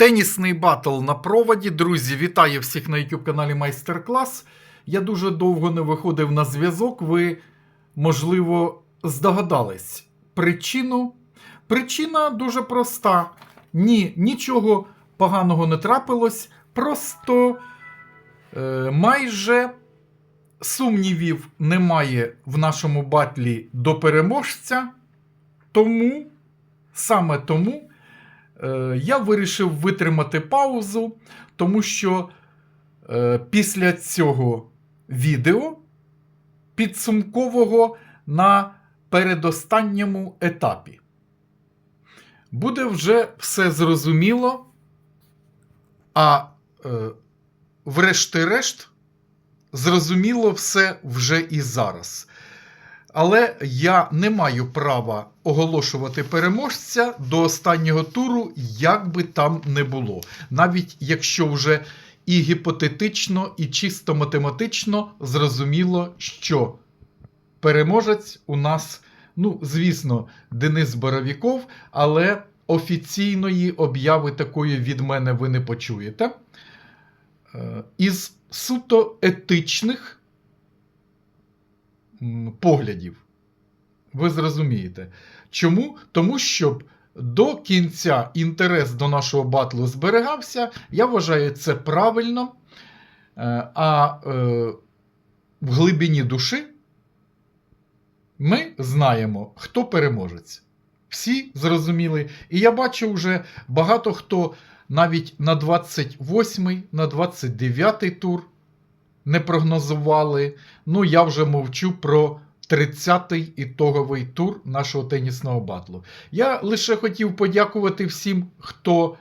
Тенісний батл на проводі. Друзі, вітаю всіх на YouTube каналі Майстер Клас. Я дуже довго не виходив на зв'язок. Ви, можливо, здогадались причину. Причина дуже проста. Ні, нічого поганого не трапилось. Просто е, майже сумнівів немає в нашому батлі до переможця. Тому, саме тому, я вирішив витримати паузу, тому що е, після цього відео підсумкового на передостанньому етапі буде вже все зрозуміло, а е, врешті-решт зрозуміло все вже і зараз. Але я не маю права оголошувати переможця до останнього туру, як би там не було. Навіть якщо вже і гіпотетично, і чисто математично зрозуміло, що переможець у нас, ну, звісно, Денис Боровіков, але офіційної обяви такої від мене ви не почуєте. Е, Із суто етичних поглядів. Ви зрозумієте. Чому? Тому щоб до кінця інтерес до нашого батлу зберігався, я вважаю це правильно. Е, А е, в глибині душі ми знаємо, хто переможець. Всі зрозуміли. І я бачу вже багато хто навіть на 28-й, на 29-й тур не прогнозували. Ну, я вже мовчу про 30-й ітоговий тур нашого тенісного батлу. Я лише хотів подякувати всім, хто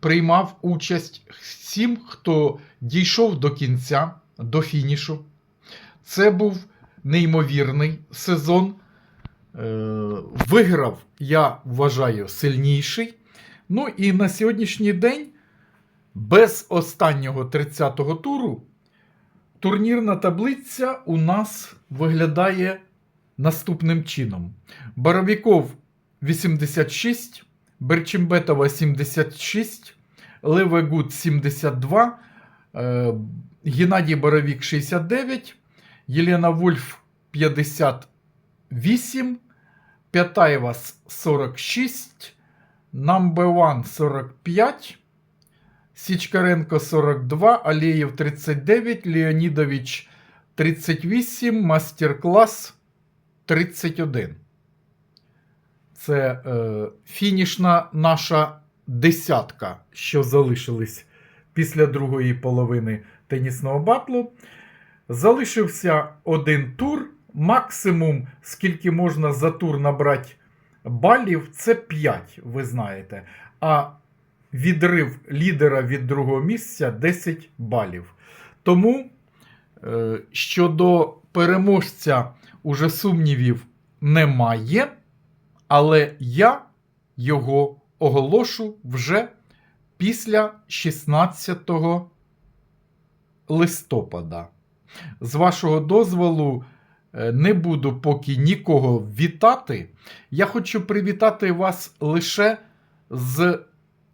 приймав участь, всім, хто дійшов до кінця, до фінішу. Це був неймовірний сезон. Е, Виграв, я вважаю, сильніший. Ну і на сьогоднішній день, без останнього 30-го туру, турнірна таблиця у нас виглядає наступним чином: Боровіков 86, Берчимбетова 76, Левегуд 72, е, Геннадій Боровік 69, Єлена Вульф 58, П'ятаєва 46, Number One 45, Січкаренко 42, Алєєв 39, Леонідович 38, Мастер-клас 31. Це е, фінішна наша десятка, що залишились після другої половини тенісного батлу. Залишився один тур. Максимум, скільки можна за тур набрати балів, це 5, ви знаєте. А відрив лідера від другого місця 10 балів. Тому е, щодо переможця уже сумнівів немає, але я його оголошу вже після 16 листопада. З вашого дозволу, е, не буду поки нікого вітати. Я хочу привітати вас лише з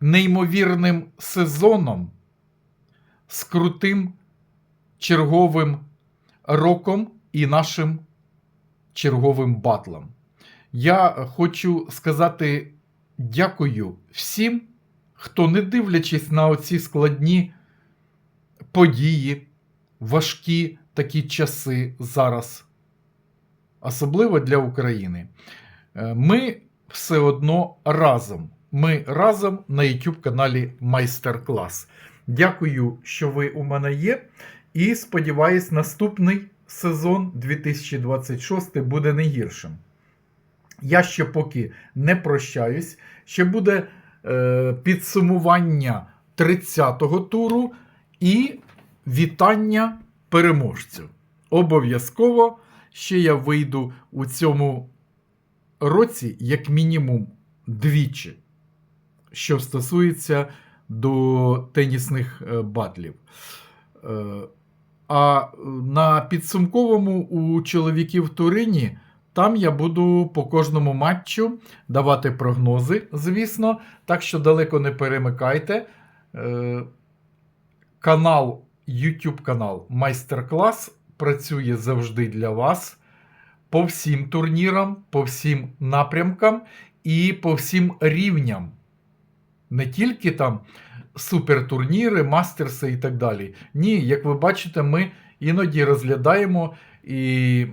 неймовірним сезоном, з крутим черговим роком і нашим черговим батлом. Я хочу сказати дякую всім, хто, не дивлячись на оці складні події, важкі такі часи зараз, особливо для України. Е, Ми все одно разом. Ми разом на YouTube каналі Майстер Клас. Дякую, що ви у мене є. І сподіваюсь, наступний сезон 2026 буде не гіршим. Я ще поки не прощаюсь. Ще буде е, підсумування 30-го туру і вітання переможцю. Обов'язково ще я вийду у цьому році, як мінімум, двічі, що стосується до тенісних е, батлів. Е, А на підсумковому у чоловіків Турині там я буду по кожному матчу давати прогнози, звісно. Так що далеко не перемикайте. Е, канал, YouTube канал Майстер-клас працює завжди для вас по всім турнірам, по всім напрямкам і по всім рівням. Не тільки там супертурніри, мастерси і так далі. Ні, як ви бачите, ми іноді розглядаємо, і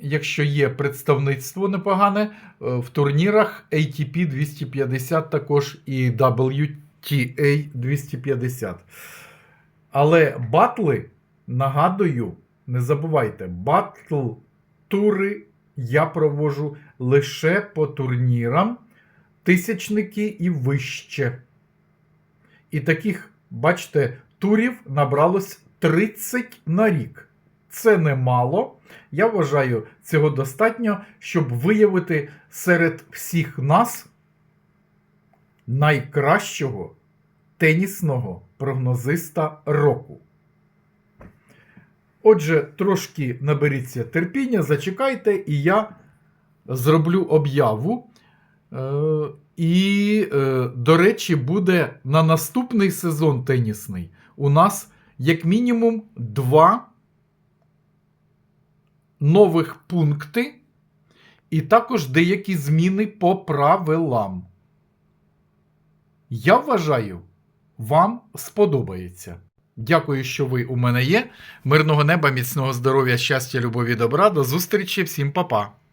якщо є представництво непогане е, в турнірах ATP 250, також і WTA 250. Але батли, нагадую, не забувайте, батл тури я провожу лише по турнірам, тисячники і вище. І таких, бачите, турів набралось 30 на рік. Це немало. Я вважаю, цього достатньо, щоб виявити серед всіх нас найкращого тенісного прогнозиста року. Отже, трошки наберіться терпіння, зачекайте, і я зроблю об'яву. І, е, до речі, буде на наступний сезон тенісний у нас як мінімум два нових пункти, і також деякі зміни по правилам. Я вважаю, вам сподобається. Дякую, що ви у мене є. Мирного неба, міцного здоров'я, щастя, любові, добра. До зустрічі, всім па-па!